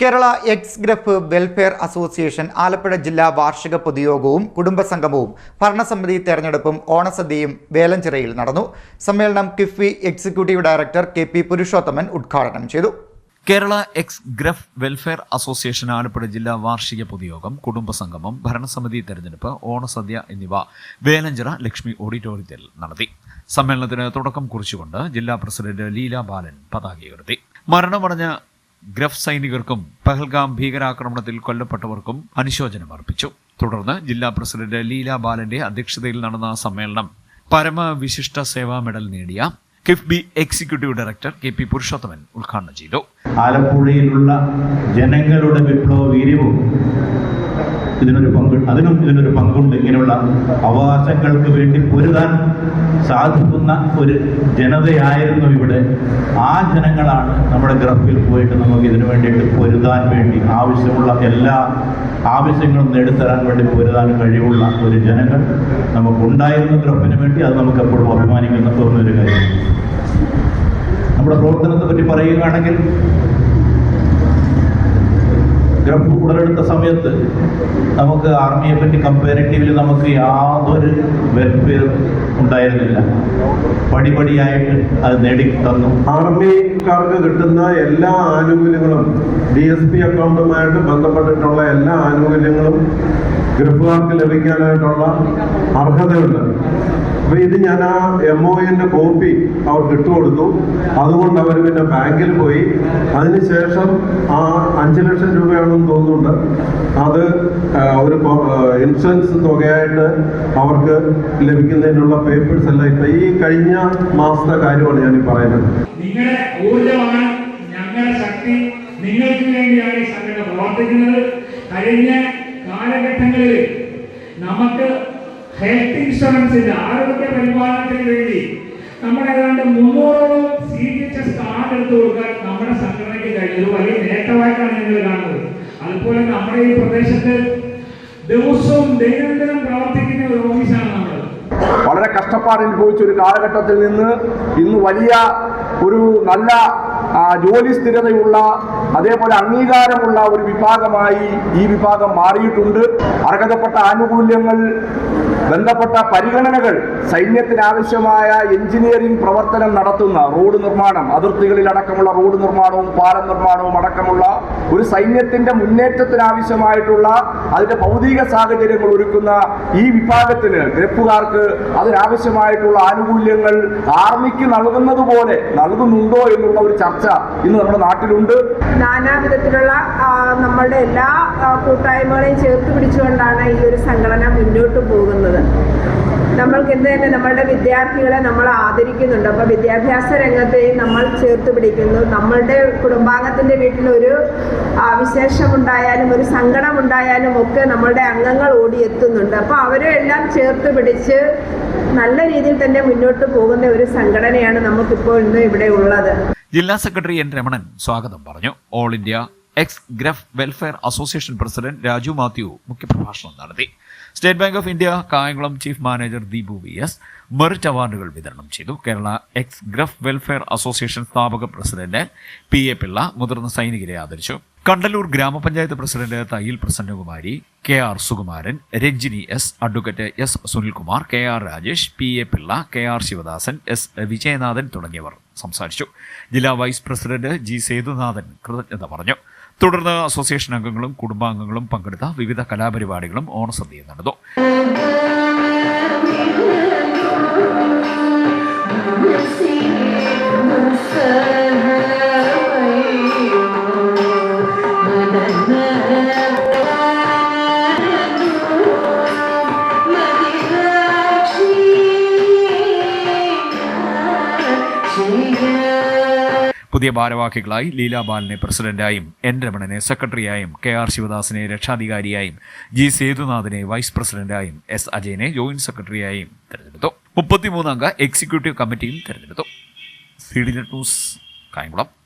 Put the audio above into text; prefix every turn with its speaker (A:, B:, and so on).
A: Kerala ex GREF welfare association Alappuzha ജില്ലാ വാർഷിക പൊതുയോഗവും കുടുംബസംഗമവും ഭരണസമിതി തെരഞ്ഞെടുപ്പും ഓണസദ്യയും വേലഞ്ചിറയിൽ നടന്നു. സമ്മേളനം KIIFB executive director K P Purushothaman ഉദ്ഘാടനം ചെയ്തു.
B: Kerala ex GREF welfare association Alappuzha ജില്ലാ വാർഷിക പൊതുയോഗം കുടുംബസംഗമം ഭരണസമിതി തെരഞ്ഞെടുപ്പ് ഓണസദ്യ എന്നിവ വേലഞ്ചിറ ലക്ഷ്മി ഓഡിറ്റോറിയത്തിൽ നടത്തി. സമ്മേളനത്തിന് തുടക്കം കുറിച്ചുകൊണ്ട് ജില്ലാ പ്രസിഡന്റ് ലീല ബാലൻ പതാക ഉയർത്തി. മരണമടഞ്ഞ ഗ്രഫ് സൈനികർക്കും പഹൽഗാം ഭീകരാക്രമണത്തിൽ കൊല്ലപ്പെട്ടവർക്കും അനുശോചനം അർപ്പിച്ചു തുടർന്ന് ജില്ലാ പ്രസിഡന്റ് ലീല ബാലന്റെ അധ്യക്ഷതയിൽ നടന്ന സമ്മേളനം പരമവിശിഷ്ട സേവാ മെഡൽ നേടിയ KIIFB executive director K P Purushothaman ഉദ്ഘാടനം ചെയ്തു.
C: ആലപ്പുഴയിലുള്ള ജനങ്ങളുടെ വിപ്ലവ വീര്യവും ഇതിനൊരു പങ്ക് അതിനും ഇതിനൊരു പങ്കുണ്ട്. ഇങ്ങനെയുള്ള അവകാശങ്ങൾക്ക് വേണ്ടി പൊരുതാൻ സാധിക്കുന്ന ഒരു ജനതയായിരുന്നു ഇവിടെ. ആ ജനങ്ങളാണ് നമ്മുടെ ഗ്രഫിൽ പോയിട്ട് നമുക്ക് ഇതിനു വേണ്ടിയിട്ട് പൊരുതാൻ വേണ്ടി ആവശ്യമുള്ള എല്ലാ ആവശ്യങ്ങളും നേടിത്തരാൻ വേണ്ടി പൊരുതാൻ കഴിവുള്ള ഒരു ജനങ്ങൾ നമുക്കുണ്ടായിരുന്ന ഗ്രഫിന് വേണ്ടി. അത് നമുക്ക് എപ്പോഴും അഭിമാനിക്കുന്ന തോന്നുന്ന ഒരു കാര്യം നമ്മുടെ പ്രവർത്തനത്തെ പറ്റി പറയുകയാണെങ്കിൽ ഗ്രഫ് ഉടലെടുത്ത സമയത്ത് നമുക്ക് ആർമിയെ പറ്റി കമ്പാരിറ്റീവ്ലി നമുക്ക് യാതൊരു വെൽഫെയർ ഉണ്ടായിരുന്നില്ല. പടിപടിയായിട്ട് അത് നേടി തന്നു.
D: ആർമിക്കാർക്ക് കിട്ടുന്ന എല്ലാ ആനുകൂല്യങ്ങളും ഡി എസ് പി അക്കൗണ്ടുമായിട്ട് ബന്ധപ്പെട്ടിട്ടുള്ള എല്ലാ ആനുകൂല്യങ്ങളും ഗ്രഫുകാർക്ക് ലഭിക്കാനായിട്ടുള്ള അർഹതയുണ്ട്. അപ്പൊ ഇത് ഞാൻ ആ എം ഒ എന്റെ കോപ്പി അവർക്ക് ഇട്ടു കൊടുത്തു. അതുകൊണ്ട് അവർ പിന്നെ ബാങ്കിൽ പോയി. അതിനുശേഷം ആ അഞ്ചു ലക്ഷം രൂപയാണെന്ന് തോന്നുന്നുണ്ട്. അത് ഒരു ഇൻഷുറൻസ് തുകയായിട്ട് അവർക്ക് ലഭിക്കുന്നതിനുള്ള പേപ്പേഴ്സ് എല്ലാം ഇപ്പൊ ഈ കഴിഞ്ഞ മാസത്തെ കാര്യമാണ് ഞാൻ ഈ പറയുന്നത്.
E: നിങ്ങളുടെ ഞങ്ങളുടെ ശക്തി. വേണ്ടിയാണ് പ്രവർത്തിക്കുന്നത്. കഴിഞ്ഞ കാലഘട്ടങ്ങളിൽ നമുക്ക് ഹെൽത്ത് ഇൻഷുറൻസിന്റെ ആരോഗ്യ പരിപാലനത്തിന് വേണ്ടി. നമ്മൾ ഏതാണ്ട് മുന്നൂറോളം C D H S card എടുത്തു കൊടുക്കാൻ നമ്മുടെ സംഘടനയ്ക്ക് കഴിഞ്ഞു. വലിയ നേട്ടമായിട്ടാണ് ഞങ്ങൾ കാണുന്നത്. അതുപോലെ നമ്മുടെ ഈ പ്രദേശത്ത് ദിവസവും ദൈനംദിനം പ്രവർത്തിക്കുന്ന ഒരു ഓഫീസാണ് നമ്മൾ
F: വളരെ കഷ്ടപ്പാട് അനുഭവിച്ച ഒരു കാലഘട്ടത്തിൽ നിന്ന് ഇന്ന് വലിയ ഒരു നല്ല ജോലി സ്ഥിരതയുള്ള അതേപോലെ അംഗീകാരമുള്ള ഒരു വിഭാഗമായി ഈ വിഭാഗം മാറിയിട്ടുണ്ട്. അർഹതപ്പെട്ട ആനുകൂല്യങ്ങൾ ബന്ധപ്പെട്ട പരിഗണനകൾ സൈന്യത്തിന് ആവശ്യമായ എഞ്ചിനീയറിംഗ് പ്രവർത്തനം നടത്തുന്ന റോഡ് നിർമ്മാണം അതിർത്തികളിൽ അടക്കമുള്ള റോഡ് നിർമ്മാണവും പാലം നിർമ്മാണവും അടക്കമുള്ള ഒരു സൈന്യത്തിന്റെ മുന്നേറ്റത്തിനാവശ്യമായിട്ടുള്ള അതിന്റെ ഭൗതിക സാഹചര്യങ്ങൾ ഒരുക്കുന്ന ഈ വിഭാഗത്തിന് ഗ്രഫുകാർക്ക് അതിനാവശ്യമായിട്ടുള്ള ആനുകൂല്യങ്ങൾ ആർമിക്ക് നൽകുന്നത് പോലെ നൽകുന്നുണ്ടോ എന്നുള്ള ഒരു ചർച്ച ഇന്ന് നമ്മുടെ നാട്ടിലുണ്ട്.
G: നാനാവിധത്തിലുള്ള നമ്മളുടെ എല്ലാ കൂട്ടായ്മകളെയും ചേർത്ത് പിടിച്ചുകൊണ്ടാണ് ഈ ഒരു സംഘടന മുന്നോട്ട് പോകുന്നത്. നമ്മൾക്ക് എന്ത് തന്നെ നമ്മളുടെ വിദ്യാർത്ഥികളെ നമ്മൾ ആദരിക്കുന്നുണ്ട്. അപ്പോൾ വിദ്യാഭ്യാസ രംഗത്തെയും നമ്മൾ ചേർത്ത് പിടിക്കുന്നു. നമ്മളുടെ കുടുംബാംഗത്തിന്റെ വീട്ടിലൊരു വിശേഷം വിശേഷമുണ്ടായാലും ഒരു സങ്കടമുണ്ടായാലും ഒക്കെ നമ്മളുടെ അംഗങ്ങൾ ഓടിയെത്തുന്നുണ്ട്. അപ്പോൾ അവരെ എല്ലാം ചേർത്ത് പിടിച്ച് നല്ല രീതിയിൽ തന്നെ മുന്നോട്ട് പോകുന്ന ഒരു സംഘടനയാണ് നമുക്കിപ്പോൾ ഇന്ന് ഇവിടെ ഉള്ളത്.
B: ജില്ലാ സെക്രട്ടറി എൻ രമണൻ സ്വാഗതം പറഞ്ഞു. All India ex GREF welfare association president Raju Mathew മുഖ്യപ്രഭാഷണം നടത്തി. State Bank of India Kayamkulam chief manager Deepu V S merit അവാർഡുകൾ വിതരണം ചെയ്തു. Kerala ex GREF welfare association സ്ഥാപക പ്രസിഡന്റ് പി എ പിള്ള മുതിർന്ന സൈനികരെ ആദരിച്ചു. Kandalloor gramapanchayat president Thayyil Prasannakumari K R Sukumaran Ranjini S advocate S Sunilkumar K R Rajesh P A Pillai K R Sivadasan S Vijayanathan തുടങ്ങിയവർ സംസാരിച്ചു. ജില്ലാ vice president G Sethunathan കൃതജ്ഞത പറഞ്ഞു. തുടർന്ന് അസോസിയേഷൻ അംഗങ്ങളും കുടുംബാംഗങ്ങളും പങ്കെടുത്ത വിവിധ കലാപരിപാടികളും ഓണസദ്യയും നടന്നു. പുതിയ ഭാരവാഹികളായി ലീല ബാലനെ പ്രസിഡന്റായും എൻ രമണനെ സെക്രട്ടറിയായും കെ ആർ ശിവദാസിനെ രക്ഷാധികാരിയായും ജി സേതുനാഥിനെ വൈസ് പ്രസിഡന്റായും എസ് അജയനെ ജോയിന്റ് സെക്രട്ടറിയായും തെരഞ്ഞെടുത്തു. മുപ്പത്തിമൂന്നംഗ എക്സിക്യൂട്ടീവ് കമ്മിറ്റിയും തെരഞ്ഞെടുത്തു. C D net news Kayamkulam.